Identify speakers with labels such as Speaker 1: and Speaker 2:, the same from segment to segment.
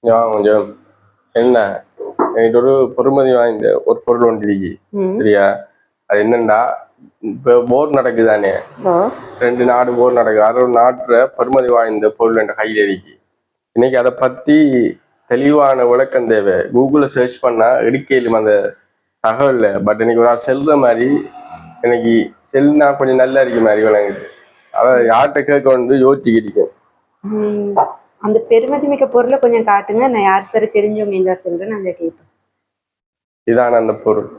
Speaker 1: வாங்க கொஞ்சம் என்ன? எனக்கு ஒரு பொறுமதி வாய்ந்த ஒரு பொருள் ஒன்று இருக்கு.
Speaker 2: ம்.
Speaker 1: சரியா? அது என்னன்னா இப்போ போர் நடக்குதானே? ரெண்டு நாடு போர் நடக்குது. அது ஒரு நாட்டுல பெருமதி வாய்ந்த பொருள் என்ற கையில் இருக்கு. இன்னைக்கு அதை பத்தி தெளிவான விளக்கம் தேவை. கூகுளில் சர்ச் பண்ணா எடுக்கையிலும் அந்த தகவல்ல பட் இன்னைக்கு ஒரு ஆள் செல்ற மாதிரி எனக்கு செல்னா கொஞ்சம் நல்லா இருக்க மாதிரி விளங்குது. அதான் யார்கிட்ட கேட்க வந்து யோசிச்சுக்கிட்டு.
Speaker 2: அந்த பெருமதி மிக்க பொருளை கொஞ்சம் காட்டுங்க. நான் யார் சரி தெரிஞ்சவங்க இருந்தா சொல்றேன். நான் அதை கேட்பேன்.
Speaker 1: இதான அந்த பொருள்.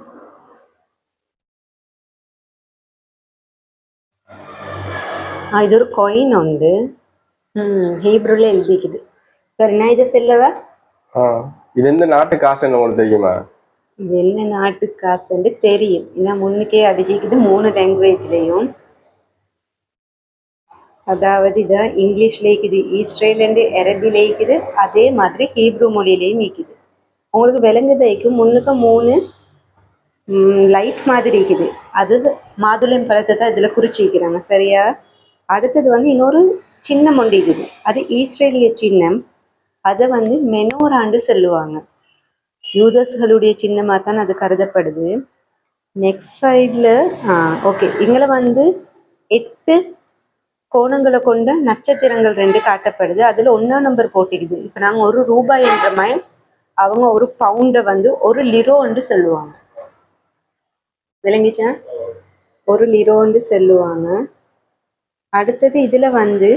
Speaker 2: இது ஒரு காயின் ம் ஹீப்ரூல எழுதிக்குது. சரி நான் இதை சொல்லவா?
Speaker 1: இது எந்த நாட்டு காசுன்னு உங்களுக்கு தெரியுமா?
Speaker 2: இது என்ன நாட்டு காசுன்னு தெரியும். ஏன்னா முன்னுக்கே அடிச்சிக்குது மூணு லாங்குவேஜ்லேயும் அதாவது இதான் இங்கிலீஷ்ல இருக்குது இஸ்ரேலேருந்து அரபிலே இருக்குது அதே மாதிரி ஹீப்ரு மொழியிலையும் இருக்குது. உங்களுக்கு விலங்குதைக்கு முன்னுக்கு மூணு லைட் மாதிரி இருக்குது. அது மாதுளம் பழத்தை தான் இதில் குறிச்சிக்கிறாங்க சரியா? அடுத்தது வந்து இன்னொரு சின்னம் ஒன்று இருக்குது. அது ஈஸ்ரேலிய சின்னம். அதை வந்து மெனோராண்டு சொல்லுவாங்க. யூதர்ஸ்களுடைய சின்னமாக தான் அது கருதப்படுது. நெக்ஸ்ட் சைடில் ஓகே இங்கே வந்து எட்டு கோணங்களை கொண்ட நட்சத்திரங்கள் ரெண்டு காட்டப்படுது. அதில் ஒன்றா நம்பர் போட்டிக்குது இப்போ நாங்கள் ஒரு ரூபாய் என்ற மாதிரி அவங்க ஒரு பவுண்டை வந்து ஒரு லிரோன்னு சொல்லுவாங்க. விளங்கிச்சா? ஒரு லிரோன்னு சொல்லுவாங்க. அடுத்தது இதில் வந்து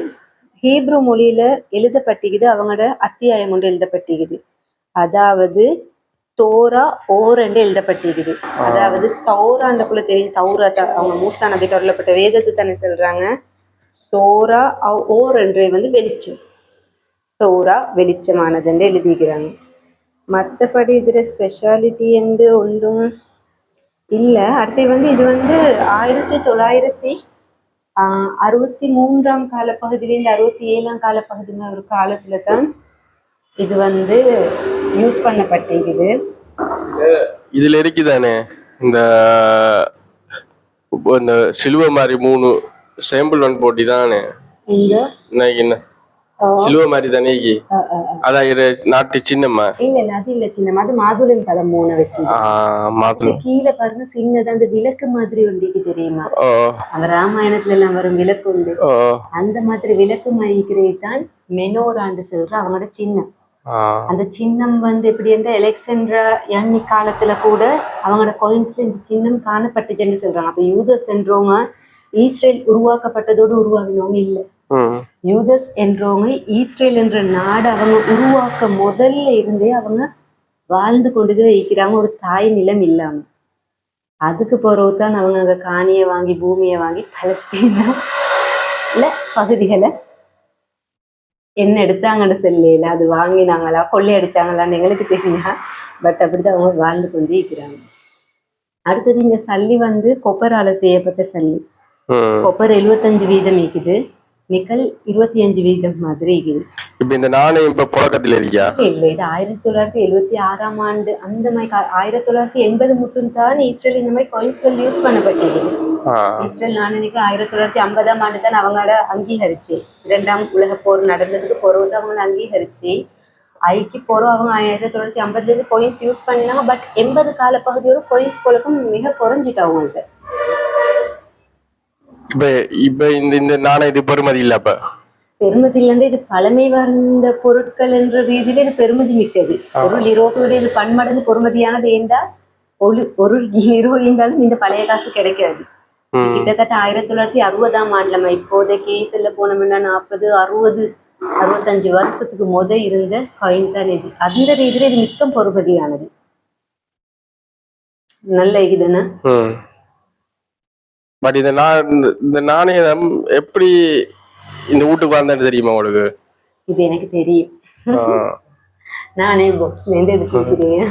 Speaker 2: ஹீப்ரு மொழியில் எழுதப்பட்டிக்குது அவங்களோட அத்தியாயம் ஒன்று எழுதப்பட்டிக்குது அதாவது தோரா ஓர் என்று எழுதப்பட்டிருக்குது. அதாவது தௌராண்டக்குள்ள தெரியும். தௌரா அவங்க மூசா நபி தொடரப்பட்ட வேதத்தை தானே சொல்றாங்க. சோரா அவ்- ஓர் என்றே வந்து வெளிச்சம். சோரா வெளிச்சமானது என்று எழுதிக்கிறாங்க மற்றபடி இதில் ஸ்பெஷாலிட்டி என்று ஒன்றும் இல்லை. அடுத்து வந்து இது வந்து ஆயிரத்தி தொள்ளாயிரத்தி ஆஹ், அறுபத்தி மூன்றாம் காலப்பகுதியிலேருந்து அறுபத்தி ஏழாம் காலப்பகுதியில் ஒரு காலத்துல தான் இது வந்து யூஸ் பண்ணப்பட்டிருக்குது
Speaker 1: இதுல இருக்குதானே? இந்த இந்த சிலுவை மாதிரி மூணு சேம்பிள் ஒன் போட்டி தானே? இன்னைக்கு என்ன? சிலுவை மாதிரி தானே. அதான் இது நாட்டு சின்னம்மா.
Speaker 2: இல்ல இல்ல அது இல்ல சின்ன அது மாதுளம் பழம் மூணு வச்சு
Speaker 1: மாத்தணும்
Speaker 2: கீழே பாருங்க சின்னதா அந்த விளக்கு மாதிரி ஒன்றிக்கு தெரியுமா? அந்த ராமாயணத்துல எல்லாம் வரும் விளக்கு உண்டு. அந்த மாதிரி விளக்கு மயிக்கிறது தான் மெனோராண்டு சொல்ற அவங்களோட சின்னம். அந்த சின்னம் வந்து எப்படி என்றால் எலெக்சண்ட்ரா யானி காலத்துல கூட அவங்களோட கோயின்ஸ்ல இந்த சின்னம் காணப்பட்டுச்சுன்னு சொல்றாங்க. அப்ப யூதர்ஸ் என்றவங்க ஈஸ்ரேல் உருவாக்கப்பட்டதோடு உருவாகினவங்க இல்ல.
Speaker 1: ம்.
Speaker 2: யூதர்ஸ் என்றவங்க ஈஸ்ரேல் என்ற நாடு அவங்க உருவாக்க முதல்ல இருந்தே அவங்க வாழ்ந்து கொண்டுதான் இருக்கிறாங்க. ஒரு தாய் நிலம் இல்லாம. அதுக்கு பிறகு தான் அவங்க அங்க காணியை வாங்கி பூமியை வாங்கி பலஸ்தீனா இல்ல பகுதிகளை என்ன எடுத்தாங்கன்னு சொல்லல. அது வாங்கினாங்களா கொள்ளையடிச்சாங்களான்னு எங்களுக்கு தெரியா. பட் அப்படிதான் அவங்க வாழ்ந்து கொண்டு இருக்கிறாங்க. அடுத்தது இந்த சல்லி வந்து கொப்பரால செய்யப்பட்ட சல்லி. கொப்பர் எழுபத்தஞ்சு வீதம் இருக்குது. நிக்கல் இருபத்தி அஞ்சு வீதம் மாதிரி இருக்குது.
Speaker 1: இப்ப இந்த நாணயம் இப்ப புழக்கத்துல இருக்கியா
Speaker 2: இல்லை இது ஆயிரத்தி தொள்ளாயிரத்தி எழுபத்தி ஆறாம் ஆண்டு அந்த மாதிரி ஆயிரத்தி தொள்ளாயிரத்தி எண்பது மட்டும் தான் இஸ்ரேல் இந்த மாதிரி காயின்ஸ்கள் யூஸ் பண்ணப்பட்டிருக்குது
Speaker 1: ஆஹ்
Speaker 2: இஸ்ரேல் நினைக்கிறேன் ஆயிரத்தி தொள்ளாயிரத்தி ஐம்பதாம் ஆண்டு தான் அவங்கள அங்கீகரிச்சு. இரண்டாம் உலக போர் நடந்ததுக்கு பிறகு தான் அவங்கள அங்கீகரிச்சு. ஐக்கு போறோம் அவங்க ஆயிரத்தி தொள்ளாயிரத்தி ஐம்பதுல இருந்து கோயின்ஸ் யூஸ் பண்ணினாங்க. பட் எண்பது கால பகுதியோட கோயின்ஸ் புழக்கம் மிக குறைஞ்சிட்டு அவங்கள்ட்ட
Speaker 1: இப்ப இப்ப இந்த இந்த நாணயம் இது பெருமதி இல்ல அப்ப?
Speaker 2: பெருமதியில இருந்து இது பழமை வாய்ந்த பொருட்கள் என்ற ரீதியில இது பெருமதி மிக்கது. ஒரு லிரோவோட இது பன்மடங்கு பொறுமதியானது ஏண்டா ஒரு ஒரு இருந்தாலும் இந்த பழைய காசு கிடைக்காது. கிட்டத்தட்ட ஆயிரத்தி தொள்ளாயிரத்தி அறுபதாம் ஆண்டுல நம்ம இப்போதைக்கு செல்ல போனோம்னா நாற்பது அறுபது அறுபத்தஞ்சு வருஷத்துக்கு முத இருந்த காயின் தான் இது. அந்த ரீதியில இது மிக்க பொறுமதியானது நல்ல இதுதானே
Speaker 1: ம். பட் இந்த நா இந்த- நாணயம் எப்படி இந்த வீட்டுக்கு வந்தேன்னு தெரியுமா உங்களுக்கு?
Speaker 2: இது எனக்கு தெரியும். நானே பாக்ஸ்ல இருந்து இது கேட்கிறேன்